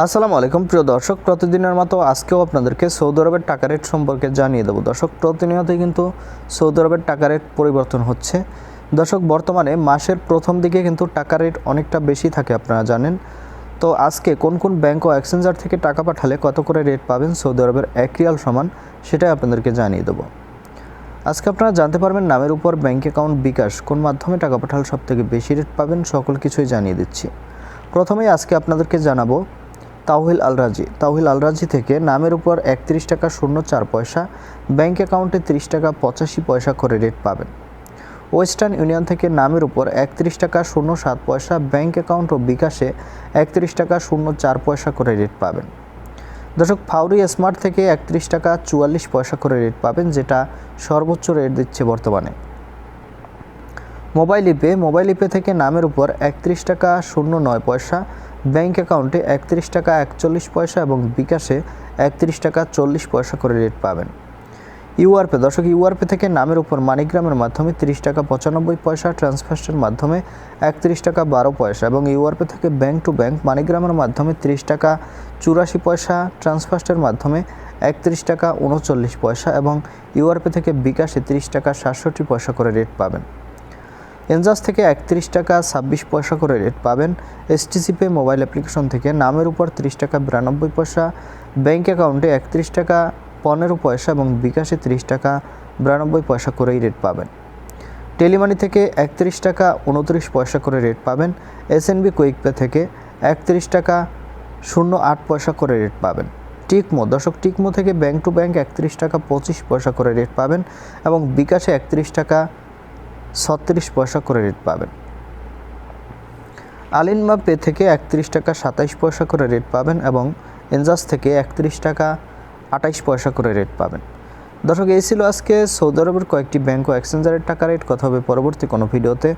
আসসালামু আলাইকুম। প্রিয় দর্শক, প্রতিদিনের মতো আজকেও আপনাদেরকে সৌদি আরবের টাকা রেট সম্পর্কে জানিয়ে দেবো। দর্শক, প্রতিনিয়তই কিন্তু সৌদি আরবের টাকা রেট পরিবর্তন হচ্ছে। দর্শক, বর্তমানে মাসের প্রথম দিকে কিন্তু টাকা রেট অনেকটা বেশি থাকে আপনারা জানেন। তো আজকে কোন কোন ব্যাংক ও এক্সচেঞ্জার থেকে টাকা পাঠালে কত করে রেট পাবেন সৌদি আরবের এক রিয়াল সমান, সেটাই আপনাদেরকে জানিয়ে দেবো। আজকে আপনারা জানতে পারবেন নামের উপর ব্যাংক অ্যাকাউন্ট বিকাশ, কোন মাধ্যমে টাকা পাঠালে সব থেকে বেশি রেট পাবেন, সকল কিছুই জানিয়ে দিচ্ছি। প্রথমেই আজকে আপনাদেরকে জানাব তাওহিল আলরাজি। তাওহিল আলরাজি থেকে নামের উপর একত্রিশ টাকা শূন্য চার পয়সা ব্যাঙ্ক অ্যাকাউন্টে তিরিশ টাকা পঁচাশি পয়সা করে রেট পাবেন। ওয়েস্টার্ন ইউনিয়ন থেকে নামের উপর একত্রিশ টাকা শূন্য সাত পয়সা ব্যাঙ্ক অ্যাকাউন্ট ও বিকাশে একত্রিশ টাকা শূন্য চার পয়সা করে রেট পাবেন। দর্শক, ফাউরি স্মার্ট থেকে একত্রিশ টাকা চুয়াল্লিশ পয়সা করে রেট পাবেন, যেটা সর্বোচ্চ রেট দিচ্ছে বর্তমানে। মোবাইল ইপে মোবাইল ইপে থেকে নামের উপর একত্রিশ টাকা শূন্য নয় পয়সা, ব্যাংক অ্যাকাউন্টে একত্রিশ টাকা একচল্লিশ পয়সা এবং বিকাশে একত্রিশ টাকা চল্লিশ পয়সা করে রেট পাবেন। ইউআরপে, দর্শক, ইউআরপে থেকে নামের উপর মানিগ্রামের মাধ্যমে তিরিশ টাকা পঁচানব্বই পয়সা ট্রান্সফার্স্টের মাধ্যমে একত্রিশ টাকা বারো পয়সা এবং ইউআরপে থেকে ব্যাংক টু ব্যাংক মানিগ্রামের মাধ্যমে তিরিশ টাকা চুরাশি পয়সা ট্রান্সফার্স্টের মাধ্যমে একত্রিশ টাকা উনচল্লিশ পয়সা এবং ইউআরপে থেকে বিকাশে তিরিশ টাকা সাতষট্টি পয়সা করে রেট পাবেন। এনজাস থেকে একত্রিশ টাকা ছাব্বিশ পয়সা করে রেট পাবেন। এসটিসি পে মোবাইল অ্যাপ্লিকেশন থেকে নামের উপর তিরিশ টাকা বিরানব্বই পয়সা, ব্যাংক অ্যাকাউন্টে একত্রিশ টাকা পনেরো পয়সা এবং বিকাশে তিরিশ টাকা বিরানব্বই পয়সা করেই রেট পাবেন। টেলিমানি থেকে একত্রিশ টাকা উনত্রিশ পয়সা করে রেট পাবেন। এসএনবি কুইক পে থেকে একত্রিশ টাকা শূন্য আট পয়সা করে রেট পাবেন। টিকমো, দর্শক টিকমো থেকে ব্যাংক টু ব্যাংক একত্রিশ টাকা পঁচিশ পয়সা করে রেট পাবেন এবং বিকাশে একত্রিশ টাকা ছত্রিশ পয়সা করে রেট পাবেন। আলিনমা পে থেকে একত্রিশ টাকা সাতাইশ পয়সা করে রেট পাবেন এবং এনজাস থেকে একত্রিশ টাকা আটাইশ পয়সা করে রেট পাবেন। দর্শক, এই ছিল আজকে সৌদি আরবের কয়েকটি ব্যাংক ও এক্সচেঞ্জারের টাকা রেট কথা হবে পরবর্তী কোনো ভিডিওতে